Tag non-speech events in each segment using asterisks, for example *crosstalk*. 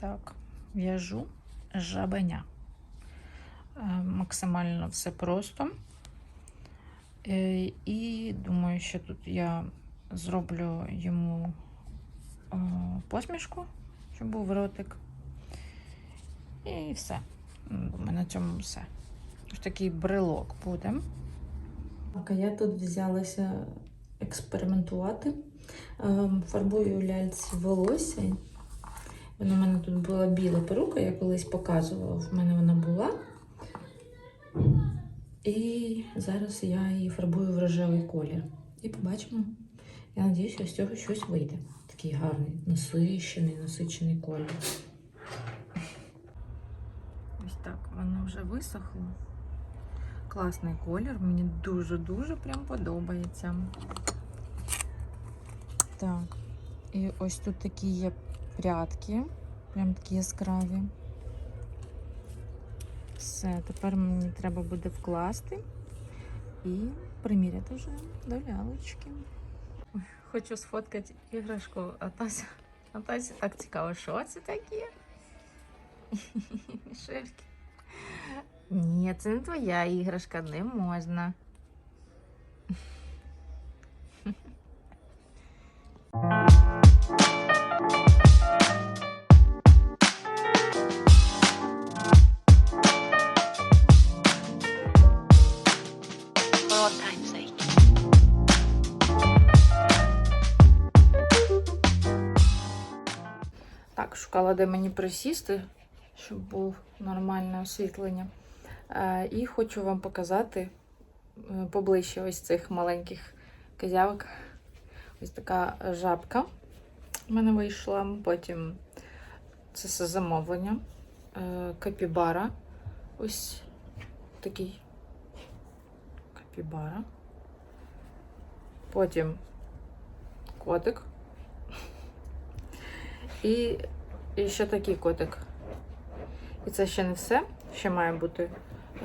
Так, в'яжу жабеня. Е, Максимально все просто. Е, І думаю, що тут я зроблю йому е, посмішку, щоб був ротик. І все. Думаю, на цьому все. Ось такий брелок буде. Я тут взялася експериментувати. Ем, Фарбую ляльці волосся. Вона в мене тут була біла перука, я колись показувала. В мене вона була. І зараз я її фарбую в рожевий колір. І побачимо. Я сподіваюся, з цього щось вийде. Такий гарний, насичений, насичений колір. Ось так, воно вже висохло. Класний колір, мені дуже-дуже прям подобається. Так, і ось тут такі є прядки, прям такі яскраві. Все, тепер мені треба буде вкласти і приміряти вже до лялочки. Хочу сфоткати іграшку, а Тася, а Тася так цікаво, що це таке? *laughs* Мішельки. Ні, це не твоя іграшка, не можна. Шукала, де мені присісти, щоб було нормальне освітлення. Е, І хочу вам показати е, поближче ось цих маленьких козявок. Ось така жабка в мене вийшла. Потім це все замовлення. Е, Капібара. Ось такий капібара. Потім котик. І, і ще такий котик. І це ще не все. Ще має бути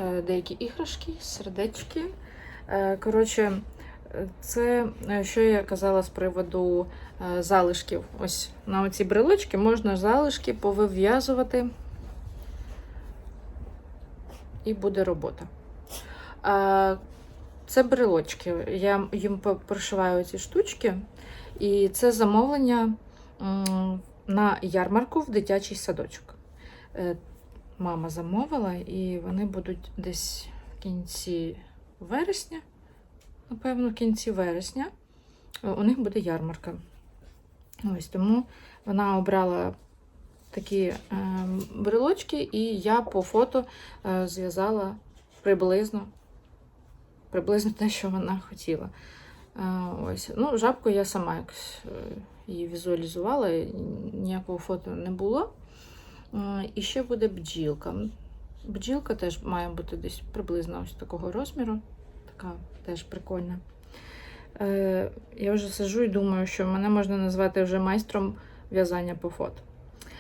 е, деякі іграшки, сердечки. Е, коротше, це е, що я казала з приводу залишків. Ось на оці брелочки можна залишки повив'язувати. І буде робота. Це брелочки. Я їм прошиваю ці штучки, і це замовлення на ярмарку в дитячий садочок. Е, Мама замовила, і вони будуть десь в кінці вересня, напевно, в кінці вересня е, у них буде ярмарка. Ось тому вона обрала такі е, брелочки, і я по фото зв'язала приблизно, приблизно те, що вона хотіла. Ось. Ну, жабку я сама якось її візуалізувала, ніякого фото не було. І ще буде бджілка. Бджілка теж має бути десь приблизно ось такого розміру. Така теж прикольна. Е, Я вже сижу і думаю, що мене можна назвати вже майстром в'язання по фото.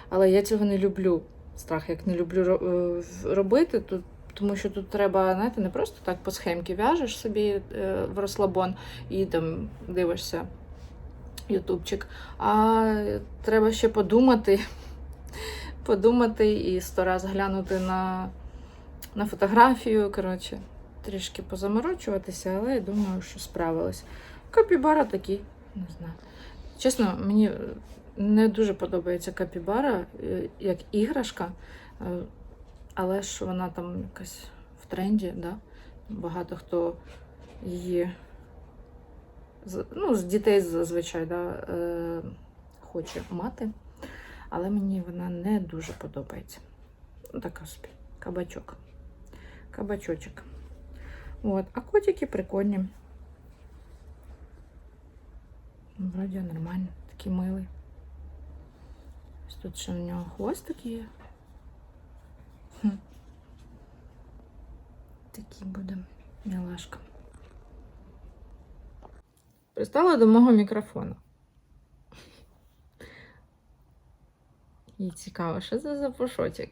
Але я цього не люблю. Страх, як не люблю е, робити, тут, тому що тут треба, знаєте, не просто так по схемці в'яжеш собі е, в розслабон і там дивишся ютубчик. А треба ще подумати, *laughs* подумати і сто раз глянути на, на фотографію. Коротше, трішки позаморочуватися, але я думаю, що справилась. Капібара такі, не знаю. Чесно, мені не дуже подобається капібара е, як іграшка, е, але ж вона там якась в тренді, да? багато хто її ну, з дітей зазвичай да, е, хоче мати, але мені вона не дуже подобається. Ну, така собі, кабачок. Кабачочок. От. А котики прикольні. Вроді нормально, такий милий. Ось тут ще в нього хвостик є. Такий буде мілашка. Пристала до мого мікрофона. Їй цікаво, що це за пушочок.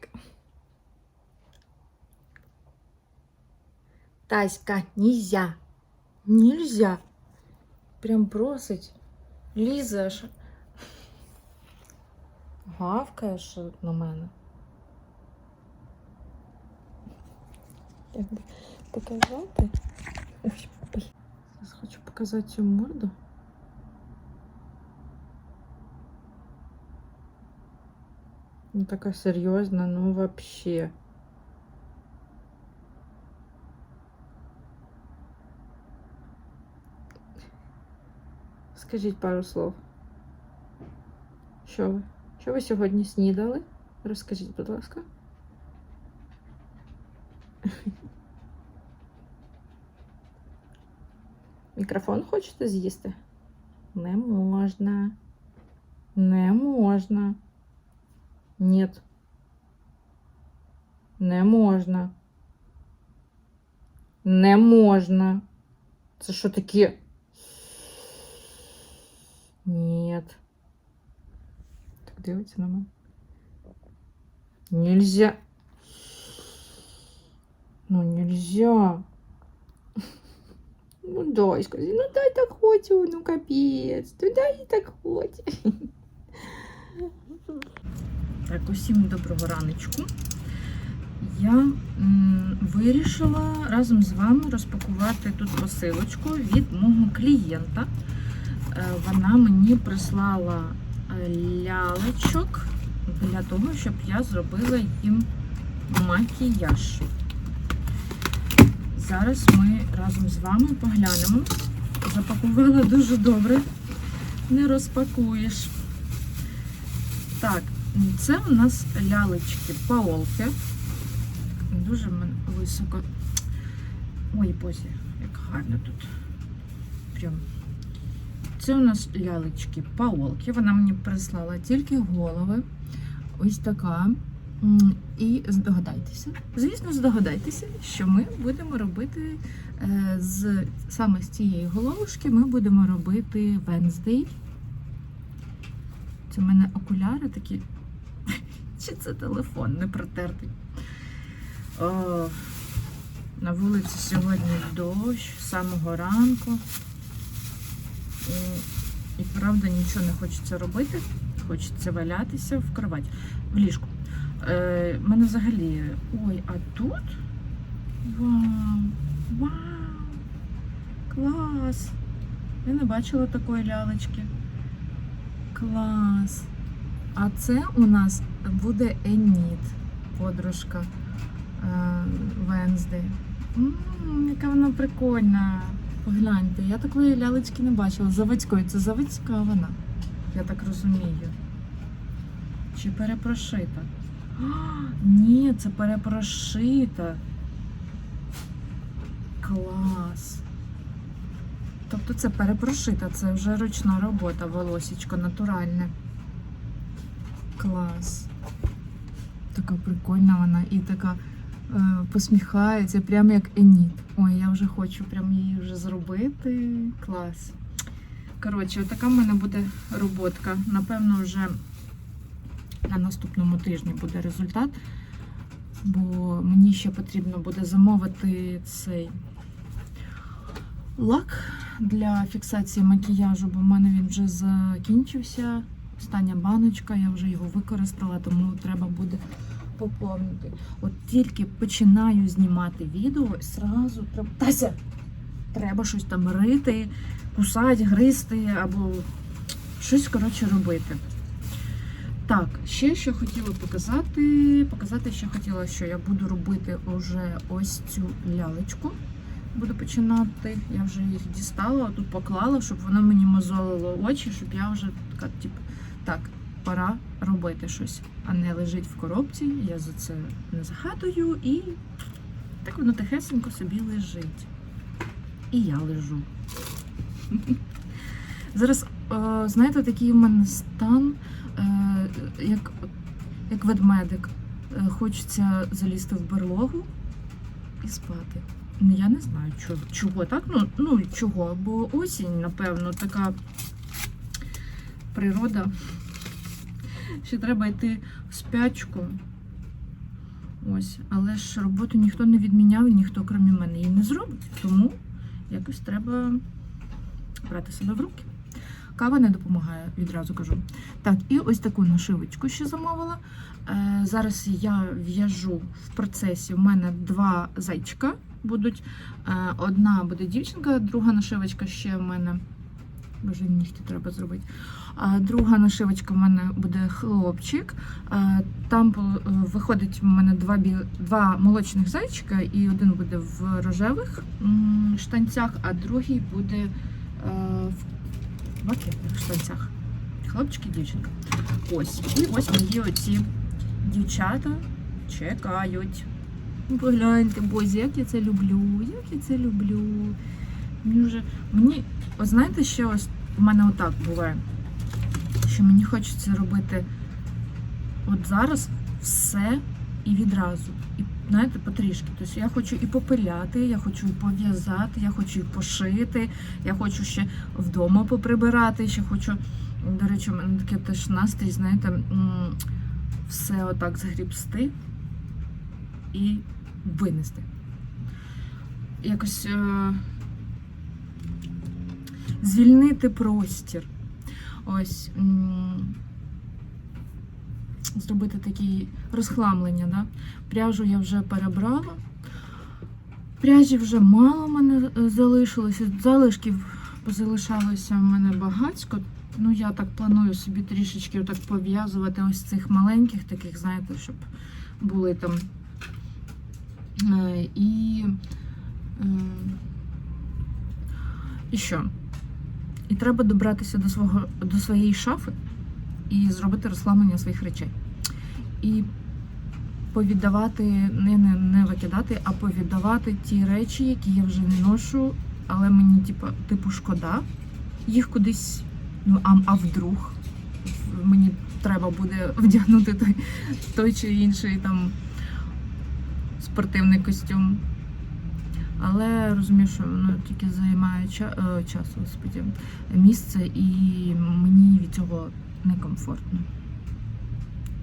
Таська, нельзя. Нельзя. Прям просить. Лізеш. Гавкаєш на мене. Як би показати? Ой, ой. Зараз хочу показати цю морду. Ну, така серйозна, ну вообще. Скажіть пару слов. Що ви? Що ви сьогодні снідали? Розкажіть, будь ласка. Мікрофон хочете з'їсти? Не можна. Не можна. Нет. Не можна. Не можна. Це що таке? Нет. Так дивиться на мене. Нельзя. Ну, нельзя. Ну скажи, ну дай так хочу, ну капець, ну дай так хочу. Так, усім доброго раночку. Я м, вирішила разом з вами розпакувати тут посилочку від мого клієнта. Е, Вона мені прислала е, лялечок для того, щоб я зробила їм макіяж. Зараз ми разом з вами поглянемо. Запакувала дуже добре, не розпакуєш. Так, це у нас лялечки паолки. Дуже високо. Ой, боже, як гарно тут. Прям. Це у нас лялечки паолки. Вона мені прислала тільки голови. Ось така. І здогадайтеся, звісно, здогадайтеся, що ми будемо робити е, з саме з цієї головушки ми будемо робити Wednesday. Це в мене окуляри такі. *laughs* Чи це телефон не протертий? О, на вулиці сьогодні дощ з самого ранку. І, і правда нічого не хочеться робити. Хочеться валятися в кровать, в ліжку. Е, мене взагалі. Ой, а тут? Вау! Вау! Клас! Я не бачила такої лялечки. Клас! А це у нас буде Еніт, подружка Венсди. М, Яка вона прикольна. Погляньте, я такої лялечки не бачила. Заводської, це заводська вона, я так розумію. Чи перепрошита? Ні, це перепрошита. Клас. Тобто це перепрошита, це вже ручна робота, волосічко натуральне. Клас. Така прикольна вона і така е, посміхається, прямо як Еніт. Ой, я вже хочу прям її вже зробити. Клас. Коротше, така в мене буде роботка. Напевно, вже на наступному тижні буде результат, бо мені ще потрібно буде замовити цей лак для фіксації макіяжу, бо в мене він вже закінчився. Остання баночка, я вже його використала, тому треба буде поповнити. От тільки починаю знімати відео, і зразу треба. Тася! Треба щось там рити, кусати, гризти або щось коротше робити. Так, ще що хотіла показати. Показати, що хотіла, що я буду робити вже ось цю лялечку. Буду починати. Я вже їх дістала, тут поклала, щоб воно мені мозолило очі, щоб я вже така, типу, так, пора робити щось, а не лежить в коробці. Я за це не згадую і так воно тихесенько собі лежить. І я лежу. *laughs* Зараз, е, знаєте, такий у мене стан, як, як ведмедик. Е, Хочеться залізти в берлогу і спати. Ну, я не знаю, чого, чого так. Ну, ну чого, бо осінь, напевно, така природа. Ще треба йти в спячку. Ось, але ж роботу ніхто не відміняв, і ніхто, крім мене, її не зробить. Тому якось треба брати себе в руки. Кава не допомагає, відразу кажу. Так, і ось таку нашивочку ще замовила. Е, зараз я в'яжу в процесі. У мене два зайчика будуть. Е, одна буде дівчинка, друга нашивочка ще в мене. Боже, нігті треба зробити. А друга нашивочка в мене буде хлопчик. Е, Там е, виходить в мене два, бі... два молочних зайчика, і один буде в рожевих штанцях, а другий буде е, в блакитних штанцях. Хлопчик і дівчинка. Ось. І ось мої оці дівчата чекають. Ну, Погляньте, бозі, як я це люблю, як я це люблю. Мені вже. Мені, от знаєте, що ось в мене отак буває. Що мені хочеться робити от зараз все і відразу. Знаєте, потрішки. Тобто я хочу і попиляти, я хочу і пов'язати, я хочу і пошити, я хочу ще вдома поприбирати, ще хочу. До речі, у мене таке теж настрій, знаєте, все отак згрібсти і винести. Якось е- звільнити простір. Ось. м, Зробити такі розхламлення. Да? Пряжу я вже перебрала. Пряжі вже мало в мене е, залишилося. Залишків залишалося в мене багатько. Ну, я так планую собі трішечки отак пов'язувати ось цих маленьких, таких, знаєте, щоб були там. Е, І, е, і що? І треба добратися до свого до своєї шафи і зробити розхламлення своїх речей. І повіддавати, не, не, не викидати, а повіддавати ті речі, які я вже не ношу, але мені типу, типу шкода. Їх кудись, ну а, а вдруг мені треба буде *laughs* вдягнути той, той чи інший там спортивний костюм. Але розумію, що воно тільки займає ча- е, час, господі, місце, і мені від цього некомфортно.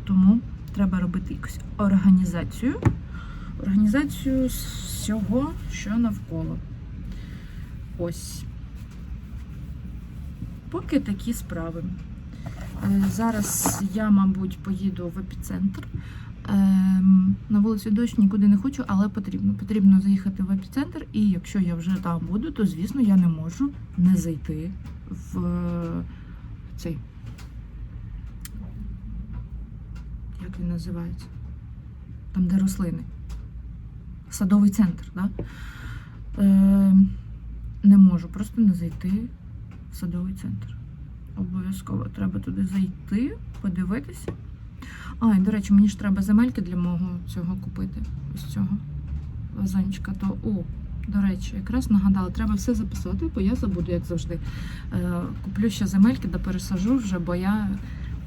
Тому треба робити якусь організацію. Організацію всього, що навколо. Ось. Поки такі справи. Е, Зараз я, мабуть, поїду в епіцентр. Ем, На вулицю дощ нікуди не хочу, але потрібно. Потрібно заїхати в епіцентр, і якщо я вже там буду, то звісно я не можу не зайти в е, цей. Він називається? Там, де рослини. Садовий центр? Да? Е, не можу просто не зайти в садовий центр. Обов'язково треба туди зайти, подивитися. А, і, до речі, мені ж треба земельки для мого цього купити. Ось цього вазончика. То, о, до речі, якраз нагадала, треба все записати, бо я забуду, як завжди. Е, куплю ще земельки, да пересажу вже, бо я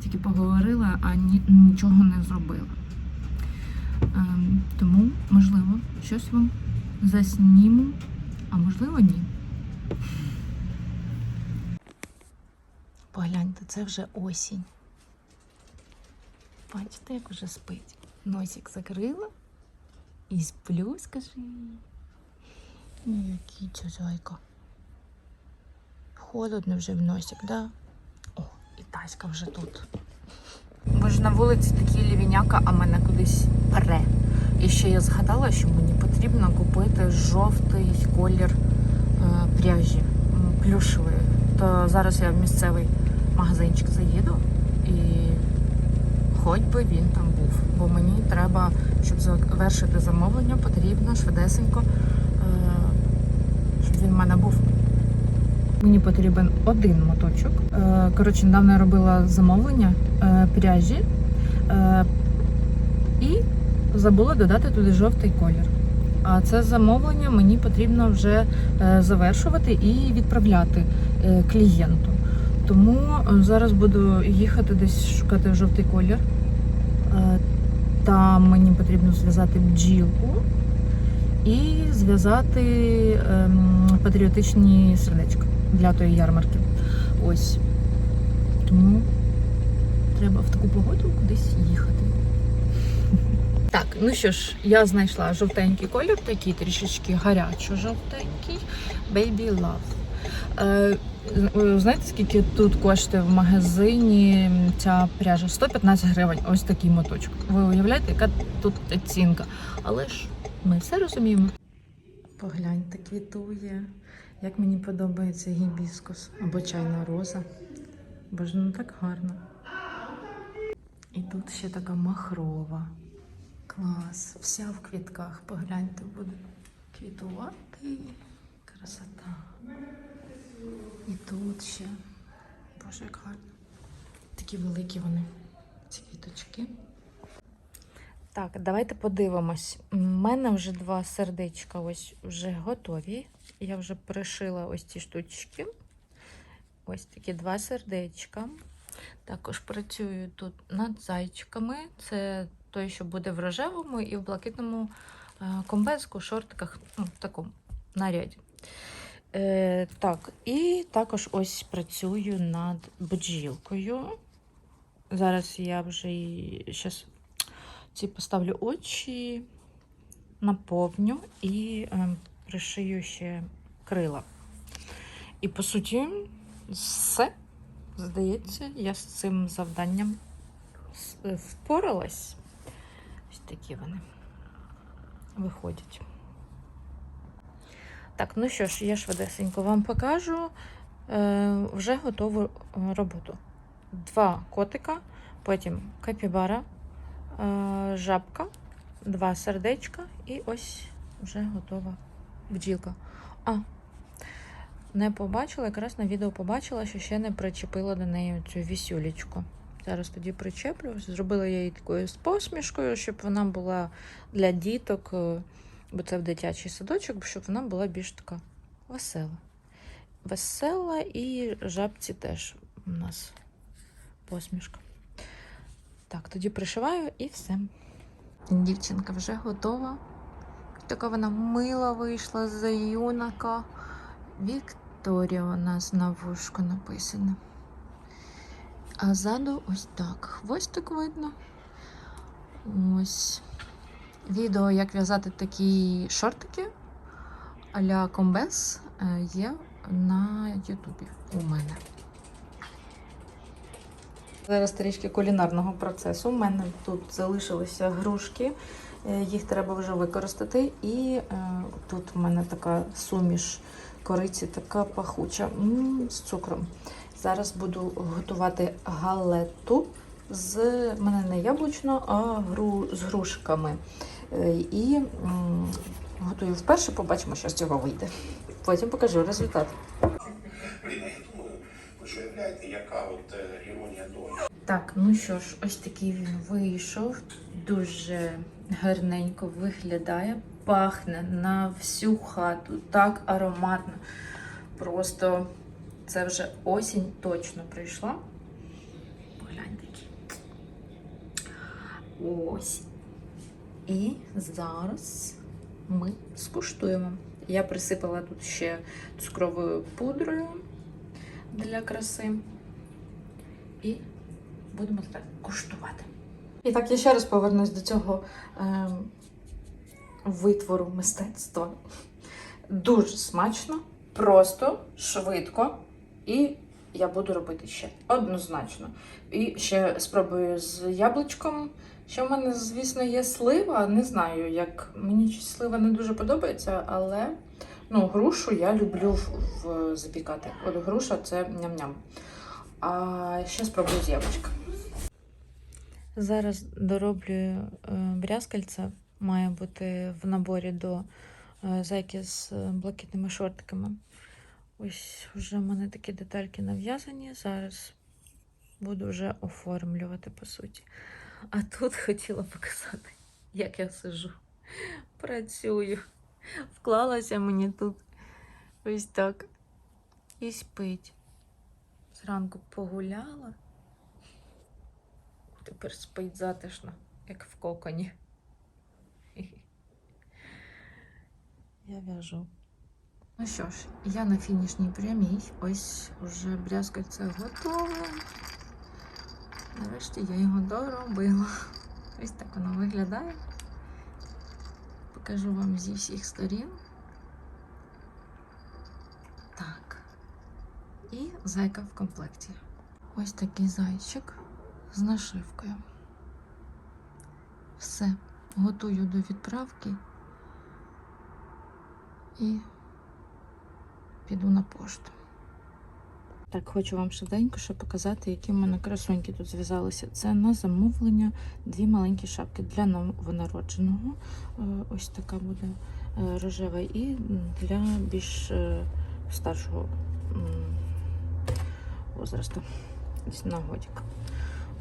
тільки поговорила, а ні, нічого не зробила. Ем, тому, можливо, щось вам засніму, а можливо, ні. Погляньте, це вже осінь. Бачите, як вже спить. Носик закрила і сплю, скажи. Який чужайка. Холодно вже в носик, да? І Таська вже тут. Бо ж на вулиці такі лівіняка, а мене кудись пере. І ще я згадала, що мені потрібно купити жовтий колір е, пряжі плюшевої. То зараз я в місцевий магазинчик заїду і хоч би він там був. Бо мені треба, щоб завершити замовлення, потрібно швидесенько, е, щоб він в мене був. Мені потрібен один моточок. Е, Коротше, недавно я робила замовлення е, пряжі е, і забула додати туди жовтий колір. А це замовлення мені потрібно вже завершувати і відправляти клієнту. Тому зараз буду їхати десь шукати жовтий колір. Там мені потрібно зв'язати бджілку і зв'язати ем, патріотичні сердечка для тої ярмарки. Ось. Тому треба в таку погоду кудись їхати. *laughs* Так, ну що ж, я знайшла жовтенький колір, такий трішечки гарячо-жовтенький. Baby Love. Е, е, знаєте, скільки тут коштує в магазині ця пряжа? 115 гривень. Ось такий моточок. Ви уявляєте, яка тут оцінка? Але ж ми все розуміємо. Погляньте, квітує. Як мені подобається гібіскус або чайна роза. Боже, ну так гарно. І тут ще така махрова. Клас. Вся в квітках. Погляньте, буде квітувати. Красота. І тут ще. Боже, як гарно. Такі великі вони, ці квіточки. Так, давайте подивимось. У мене вже два сердечка ось вже готові. Я вже пришила ось ці штучки. Ось такі два сердечка. Також працюю тут над зайчиками. Це той, що буде в рожевому і в блакитному е, комбезку, шортиках, ну, в такому наряді. Е, так, і також ось працюю над бджілкою. Зараз я вже щас ці поставлю очі, наповню і е, пришию ще крила. І по суті, все. Здається, я з цим завданням е, впоралась. Ось такі вони виходять. Так, ну що ж, я швидесенько вам покажу е, вже готову е, роботу. Два котика, потім капібара, е, жабка, два сердечка і ось вже готова бджілка. А, не побачила, якраз на відео побачила, що ще не причепила до неї цю вісюлечку. Зараз тоді причеплю. Зробила я її такою з посмішкою, щоб вона була для діток, е, бо це в дитячий садочок, щоб вона була більш така весела. Весела і жабці теж у нас посмішка. Так, тоді пришиваю і все. Дівчинка вже готова. Така вона мила вийшла з юнака. Вікторія у нас на вушку написано. А ззаду ось так. Хвостик видно. Ось. Відео, як в'язати такі шортики а-ля комбез е, є на Ютубі у мене. Зараз трішки кулінарного процесу. У мене тут залишилися грушки, е, їх треба вже використати. І е, тут у мене така суміш кориці, така пахуча м, з цукром. Зараз буду готувати галету з мене не яблучно, а гру, з грушками. Е, І м, готую вперше, побачимо, що з цього вийде. Потім покажу результат. Блін, я думаю, ви уявляєте, яка от. Так, ну що ж, ось такий він вийшов. Дуже гарненько виглядає, пахне на всю хату, так ароматно. Просто це вже осінь точно прийшла. Погляньте. Ось. І зараз ми скуштуємо. Я присипала тут ще цукровою пудрою для краси. І будемо так куштувати. І так, я ще раз повернусь до цього ем, витвору мистецтва. Дуже смачно, просто, швидко. І я буду робити ще однозначно. І ще спробую з яблучком. Ще в мене, звісно, є слива. Не знаю, як мені слива не дуже подобається, але ну, грушу я люблю в, в запікати. От груша це ням-ням. А ще спробую з яблучка. Зараз дороблюю е, брязкальця. Має бути в наборі до е, зайки з е, блакитними шортиками. Ось вже в мене такі детальки нав'язані. Зараз буду вже оформлювати, по суті. А тут *laughs* хотіла показати, як я сижу, працюю. Вклалася мені тут ось так. І спить. Зранку погуляла. Тепер спить затишно, як в коконі. я в'яжу. Ну що ж, я на фінішній прямій. Ось уже брязкальце готове. Нарешті я його доробила. Ось так воно виглядає. Покажу вам зі всіх сторін. Так. І зайка в комплекті. Ось такий зайчик з нашивкою. Все, готую до відправки і піду на пошту. Так, хочу вам швиденько ще показати, які в мене красуньки тут зв'язалися. Це на замовлення дві маленькі шапки для новонародженого. Е, Ось така буде е, рожева, і для більш е, старшого возрасту, десь на годик.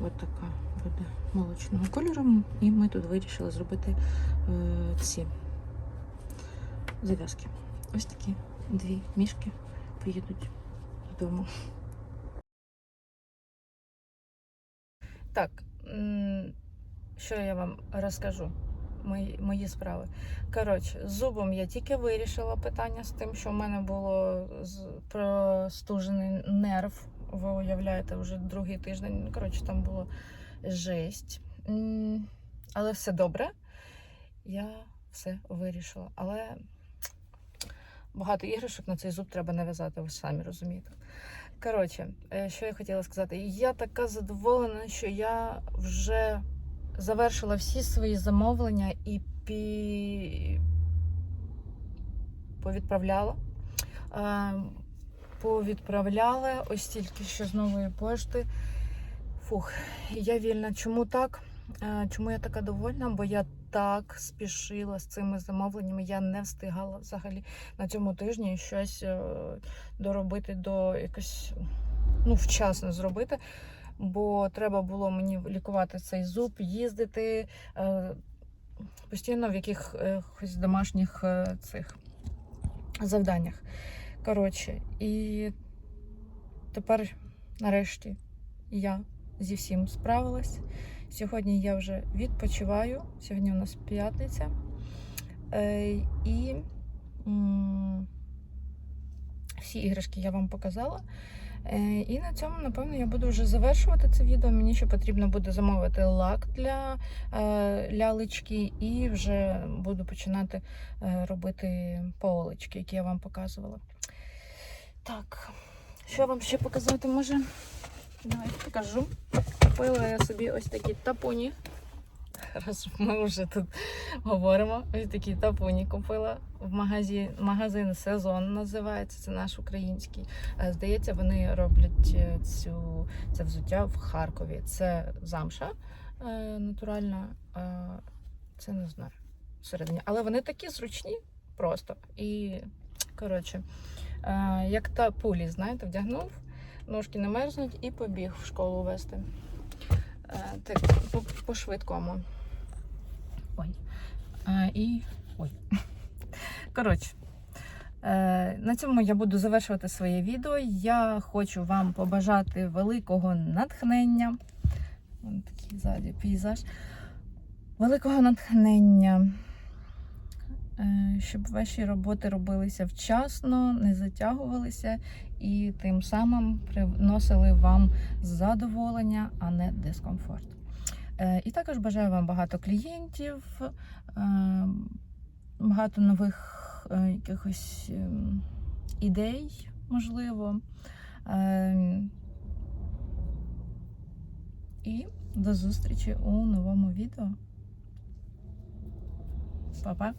Ось така буде молочного кольору. І ми тут вирішили зробити е, ці зав'язки. Ось такі дві мішки поїдуть додому. Так, що я вам розкажу? Мої, мої справи. Коротше, з зубом я тільки вирішила питання з тим, що в мене було простужений нерв. Ви уявляєте, вже другий тиждень. Ну, Коротше, там було жесть. Але все добре. Я все вирішила. Але багато іграшок на цей зуб треба нав'язати, ви самі розумієте. Коротше, е, що я хотіла сказати, я така задоволена, що я вже завершила всі свої замовлення і пі... повідправляла. Повідправляла ось тільки що з нової пошти. Фух, я вільна. Чому так? Е, Чому я така довольна? Бо я так спішила з цими замовленнями. Я не встигала взагалі на цьому тижні щось е, доробити до якось ну, вчасно зробити. Бо треба було мені лікувати цей зуб, їздити е, постійно в якихось домашніх цих завданнях. Коротше, і тепер, нарешті, я зі всім справилась. Сьогодні я вже відпочиваю. Сьогодні у нас п'ятниця. Е, і всі іграшки я вам показала. Е, і на цьому, напевно, я буду вже завершувати це відео. Мені ще потрібно буде замовити лак для е, лялечки, і вже буду починати е, робити полочки, які я вам показувала. Так, що вам ще показати може? Давайте покажу. Купила я собі ось такі тапоні. Раз ми вже тут говоримо. Ось такі тапоні купила в магазин, магазин Сезон називається. Це наш український. Е, Здається, вони роблять е, цю, це взуття в Харкові. Це замша е, натуральна, це не знаю всередині. Але вони такі зручні просто. І, коротше, як та пулі, знаєте, вдягнув, ножки не мерзнуть і побіг в школу вести. Е, Так, по- по-швидкому. Ой. Е, І. Ой. *laughs* Коротше. Е, На цьому я буду завершувати своє відео. Я хочу вам побажати великого натхнення. Вон такий ззаді пейзаж. Великого натхнення. Е, Щоб ваші роботи робилися вчасно, не затягувалися і тим самим приносили вам задоволення, а не дискомфорт. Е, І також бажаю вам багато клієнтів, е, багато нових якихось ідей, можливо. І до зустрічі у новому відео. Па-па!